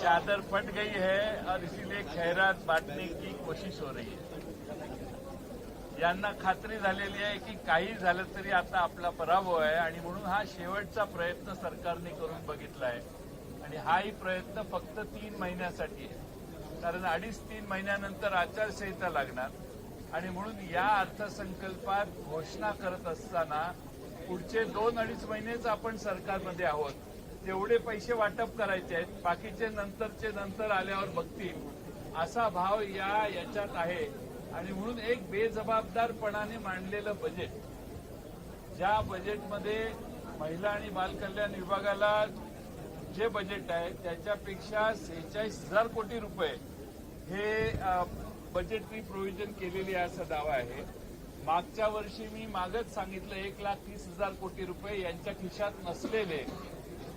चादर फट गई है और इसीलिए खैरात बांटने की कोशिश हो रही है। यांना खात्री झालेली आहे की काही झालं तरी आता आपला पराभव आहे आणि म्हणून हा शेवटचा प्रयत्न सरकारने करून बघितला आहे. आणि हाही प्रयत्न फक्त तीन महिन्यासाठी आहे. कारण अडीच तीन महिन्यानंतर आचारसंहिता लागणार आणि म्हणून या अर्थसंकल्पात घोषणा करत असताना पुढचे दोन अडीच महिनेच आपण सरकारमध्ये आहोत. तेवढे पैसे वाटप करायचे आहेत. बाकीचे नंतरचे नंतर आल्यावर बघतील. असा भाव या याच्यात आहे. आणि म्हणून एक बेजबाबदारपणाने मांडलेलं बजेट ज्या बजेटमध्ये महिला आणि बालकल्याण विभागाला जे बजेट आहे त्याच्यापेक्षा सेहेचाळीस हजार कोटी रुपये हे अ, बजेटरी प्रोव्हिजन केलेली आहे असा दावा आहे. मागच्या वर्षी मी मागच सांगितलं एक लाख तीस हजार कोटी रुपये यांच्या खिशात नसलेले.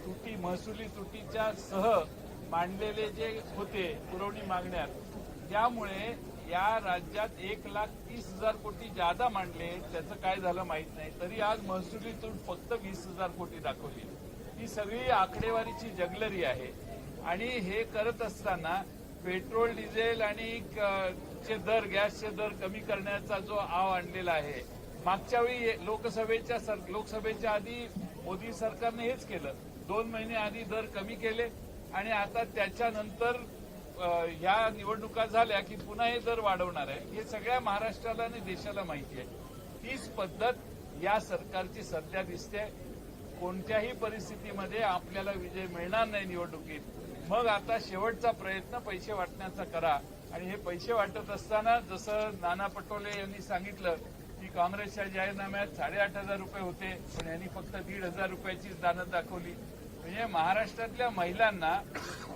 तुटी महसुली तुटीच्या सह मांडलेले जे होते पुरवणी मागण्यात त्यामुळे या राज्यात एक लाख तीस हजार कोटी जादा मांडले त्याचं काय झालं माहीत नाही. तरी आज महसुली तूट फक्त वीस हजार कोटी दाखवली. ही सगळी आकडेवारीची जगलरी आहे. आणि हे करत असताना पेट्रोल डिझेल आणि चे दर गॅसचे दर कमी करण्याचा जो आव आणलेला आहे मागच्या वेळी लोकसभेच्या लोकसभेच्या आधी मोदी सरकारने हेच केलं. दोन महिने आधी दर कमी केले आणि आता त्याच्यानंतर ह्या निवडणुका झाल्या की पुन्हा हे दर वाढवणार आहे. हे सगळ्या महाराष्ट्राला आणि देशाला माहिती आहे. तीच पद्धत या सरकारची सध्या दिसते. कोणत्याही परिस्थितीमध्ये आपल्याला विजय मिळणार नाही निवडणुकीत. मग आता शेवटचा प्रयत्न पैसे वाटण्याचा करा. आणि हे पैसे वाटत असताना जसं नाना पटोले यांनी सांगितलं की काँग्रेसच्या जाहीरनाम्यात साडेआठ हजार रुपये होते पण यांनी फक्त दीड हजार रुपयाचीच दानत दाखवली. म्हणजे महाराष्ट्रातल्या महिलांना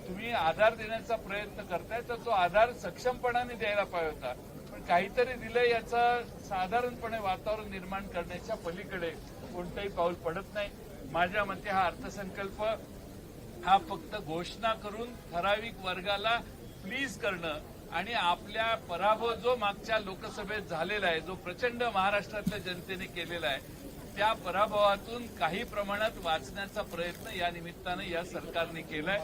तुम्ही आधार देण्याचा प्रयत्न करताय तर तो आधार सक्षमपणाने द्यायला पाहिजे होता. पण काहीतरी दिलं याचं साधारणपणे वातावरण निर्माण करण्याच्या पलीकडे कोणतंही पाऊल पडत नाही. माझ्या मते हा अर्थसंकल्प हा फक्त घोषणा करून ठराविक वर्गाला प्लीज करणं आणि आपल्या पराभव जो मागच्या लोकसभेत झालेला आहे जो प्रचंड महाराष्ट्रातल्या जनतेने केलेला आहे त्या पराभवातून काही प्रमाणात वाचण्याचा प्रयत्न या निमित्तानं या सरकारने केलाय.